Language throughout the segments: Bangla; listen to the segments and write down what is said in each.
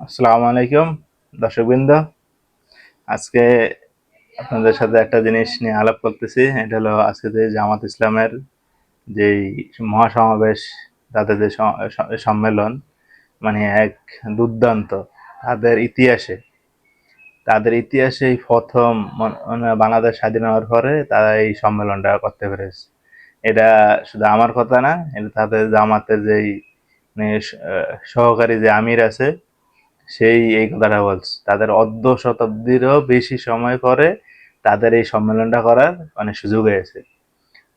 আসসালামু আলাইকুম, দর্শকবৃন্দ। আজকে আপনাদের সাথে একটা জিনিস নিয়ে আলাপ করতেছি, এটা হলো আজকে যে জামাত ইসলামের যেই মহাসমাবেশ তাদের যে সম্মেলন মানে এক দুর্দান্ত, তাদের ইতিহাসে। তাদের ইতিহাসে প্রথম মানে বাংলাদেশ স্বাধীন হওয়ার পরে তারা এই সম্মেলনটা করতে পেরেছে। এটা শুধু আমার কথা না, এটা তাদের জামাতের যেই মানে সহকারী যে আমির আছে সেই এই কথাটা বলছে। তাদের অর্ধ শতাব্দীরও বেশি সময় পরে তাদের এই সম্মেলনটা করার মানে সুযোগ হয়েছে।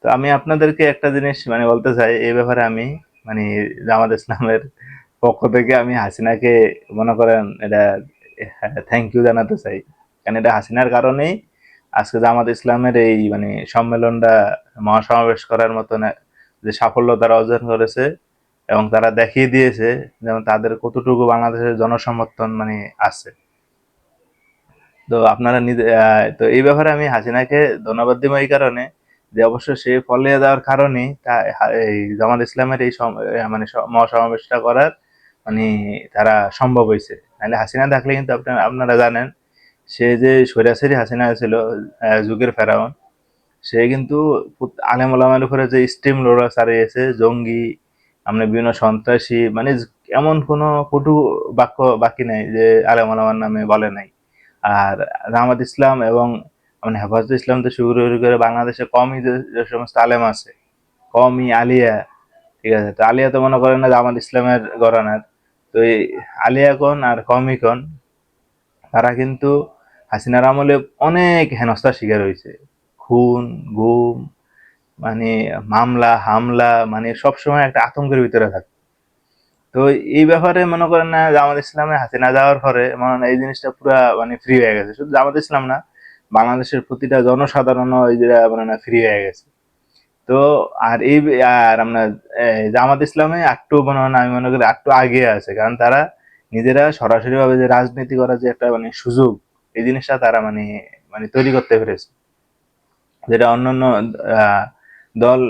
তো আমি আপনাদেরকে একটা জিনিস মানে বলতে চাই, এই ব্যাপারে আমি মানে জামাত ইসলামের পক্ষ থেকে আমি হাসিনাকে মনে করেন এটা থ্যাংক ইউ জানাতে চাই। কারণ এটা হাসিনার কারণেই আজকে জামাত ইসলামের এই মানে সম্মেলনটা মহাসমাবেশ করার মতন যে সাফল্য তারা অর্জন করেছে এবং তারা দেখিয়ে দিয়েছে যেমন তাদের কতটুকু বাংলাদেশের জনসমর্থন মানে আছে। তো আপনারা নিজে তো এই ব্যাপারে আমি হাসিনাকে ধন্যবাদ দিব এই কারণে যে অবশ্য সে ফলে দেওয়ার কারণেই তা, এই জামাত ইসলামের এই মানে মহাসমাবেশটা করার মানে তারা সম্ভব হয়েছে। নাহলে হাসিনা থাকলে কিন্তু আপনারা আপনারা জানেন, সে যে সৈরাসেরি হাসিনা ছিল যুগের ফেরাউন, সে কিন্তু আলেম ওলামার উপরে যে স্টিম লোড়া চালিয়েছে জঙ্গি আমরা বিভিন্ন সন্ত্রাসী মানে এমন কোনো কটু বাক্য বাকি নাই যে আলেম ওলামার নামে বলে নাই। আর জামাত ইসলাম এবং মানে হেফাজত ইসলাম তো শুরু করে বাংলাদেশে কমই যে যে সমস্ত আলেম আছে, কমই আলিয়া, ঠিক আছে? তো আলিয়া তো মনে করেন না জামাত ইসলামের গরানার তো এই আলিয়া কন আর কমই কন, তারা কিন্তু হাসিনার আমলে অনেক হেনস্থার শিকার হয়েছে। খুন, গুম মানে মামলা হামলা মানে সবসময় একটা আতঙ্কের ভিতরে থাকে। তো এই ব্যাপারে মনে করেন না জামাত ইসলামে না যাওয়ার পরে মনে এই জিনিসটা পুরা মানে ফ্রি হয়ে গেছে। শুধু জামাত ইসলাম না বাংলাদেশের প্রতিটা জনসাধারণ যে মানে না ফ্রি হয়ে গেছে। তো আর এই আর আমরা জামাত ইসলামে একটু মনে হয় আমি মনে করি একটু আগে আছে কারণ তারা নিজেরা সরাসরি ভাবে যে রাজনীতি করার যে একটা মানে সুযোগ এই জিনিসটা তারা মানে মানে তৈরি করতে পেরেছে। যেটা অন্যান্য আহ, দল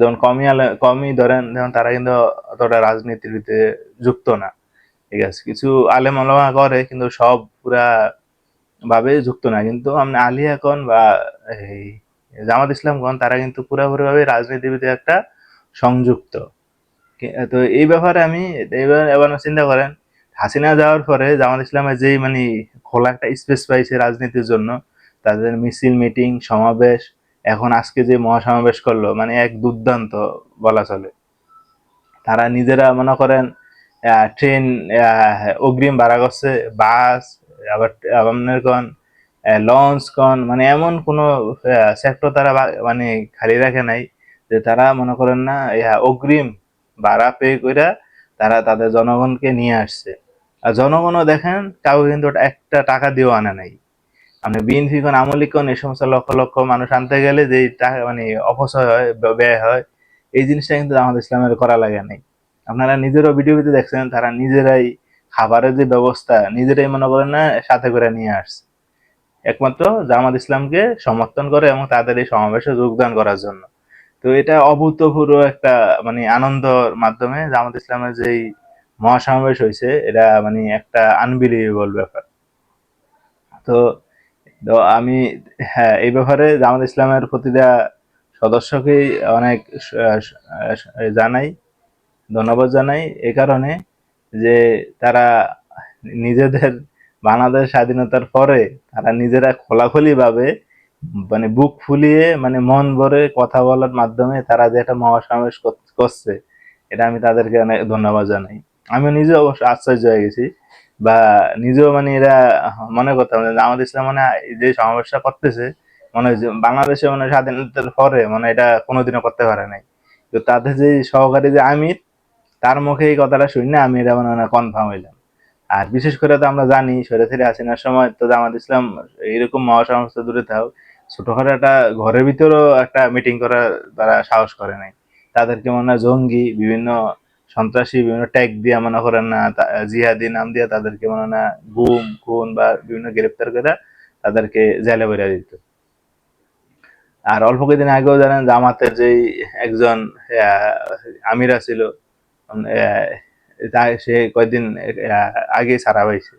যেমন কমই কমই ধরেন যেমন তারা কিন্তু অতটা রাজনীতির ভিতরে যুক্ত না। ঠিক আছে? কিছু আলেম আলেমা করে, কিন্তু সব পুরা ভাবে যুক্ত না। কিন্তু আমরা আলিয়া কন বা এই জামাত ইসলাম কন তারা কিন্তু পুরাপুরি ভাবে রাজনীতির ভিতরে একটা সংযুক্ত। তো এই ব্যাপারে আমি, এবার এবার চিন্তা করেন, হাসিনা যাওয়ার পরে জামাত ইসলামের যেই মানে খোলা একটা স্পেস পাইছে রাজনীতির জন্য, তাদের মিছিল মিটিং সমাবেশ এখন আজকে যে মহাসমাবেশ করল মানে এক দুর্দান্ত বলা চলে। তারা নিজেরা মনে করেন ট্রেন অগ্রিম ভাড়া করছে বাস আবার কন লঞ্চ কন মানে এমন কোনো সেক্টর তারা মানে খালি রাখে নাই যে তারা মনে করেন না অগ্রিম ভাড়া পে কইরা তারা তাদের জনগণকে নিয়ে আসছে। আর জনগণও দেখেন, কাউকে কিন্তু একটা টাকা দিয়েও আনে নাই। মানে বিএনপি কোন আমলি কোন এই সমস্ত লক্ষ লক্ষ মানুষ আনতে গেলে যে টাকা মানে অপচয় হয় ব্যয় হয়, এই জিনিসটা কিন্তু আমাদের ইসলামের করা লাগে নাই। আপনারা নিজেরও ভিডিওতে দেখছেন, তারা নিজেরাই খাবারের যে ব্যবস্থা, নিজেরাই মনে করেন না সাথে করে নিয়ে আসছে। একমাত্র জামাত ইসলামকে সমর্থন করে এবং তাদের এই সমাবেশে যোগদান করার জন্য। তো এটা অভূতপূর্ব একটা মানে আনন্দর মাধ্যমে জামাত ইসলামের যেই মহাসমাবেশ হয়েছে, এটা মানে একটা আনবিলিভেবল ব্যাপার। তো তো আমি হ্যাঁ এই ব্যাপারে জামাত ইসলামের প্রতিটা সদস্যকেই অনেক জানাই, ধন্যবাদ জানাই। এই কারণে যে তারা নিজেদের বাংলাদেশ স্বাধীনতার পরে তারা নিজেরা খোলাখুলি ভাবে মানে বুক ফুলিয়ে মানে মন ভরে কথা বলার মাধ্যমে তারা যে একটা মহাসমাবেশ কর- করছে, এটা আমি তাদেরকে অনেক ধন্যবাদ জানাই। আমি নিজে অবশ্য আশ্চর্য হয়ে গেছি বা নিজেও মানে এরা মনে করতাম জামাত ইসলাম মানে যে সমাবেশটা করতেছে, মনে বাংলাদেশে মানে স্বাধীনতার পরে মানে এটা কোনোদিনও করতে পারে নাই। তো তাদের যে সহকারী যে আমির, তার মুখে এই কথাটা শুনি না আমি এটা মানে কনফার্ম হইলাম। আর বিশেষ করে তো আমরা জানি, সৈরাসিরি হাসিনার সময় তো জামাত ইসলাম এরকম মহাসংস্থা দূরে থাক, ছোটখাটো একটা ঘরের ভিতরেও একটা মিটিং করার তারা সাহস করে নাই। তাদেরকে মনে হয় জঙ্গি, বিভিন্ন সন্ত্রাসী বিভিন্ন ট্যাগ দিয়ে মনে করেন না জিহাদি নাম দিয়ে তাদেরকে মনে না গুম, খুন বা বিভিন্ন গ্রেপ্তার করে তাদেরকে জেলে বেরিয়ে দিত। আর অল্প কিছুদিন আগেও জানেন জামাতের যেই একজন আমিরা ছিল সে কয়েকদিন আগেই সারা পাইছে।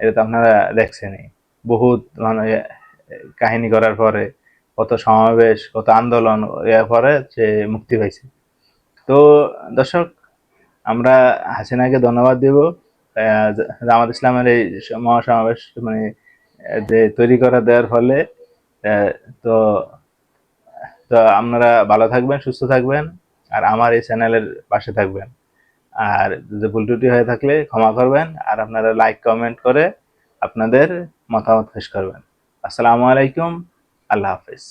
এটা তো আপনারা দেখছেনই। বহুত মানে কাহিনী করার পরে কত সমাবেশ, কত আন্দোলন পরে সে মুক্তি পাইছে। তো দর্শক আমরা হাসিনাকে ধন্যবাদ দিব জামাত ইসলামের এই মহাসমাবেশ মানে যে তৈরি করা দেওয়ার ফলে তো তো আপনারা ভালো থাকবেন, সুস্থ থাকবেন, আর আমার এই চ্যানেলের পাশে থাকবেন। আর যদি ভুল ত্রুটি হয়ে থাকলে ক্ষমা করবেন, আর আপনারা লাইক কমেন্ট করে আপনাদের মতামত পেশ করবেন। আসসালামু আলাইকুম, আল্লাহ হাফিজ।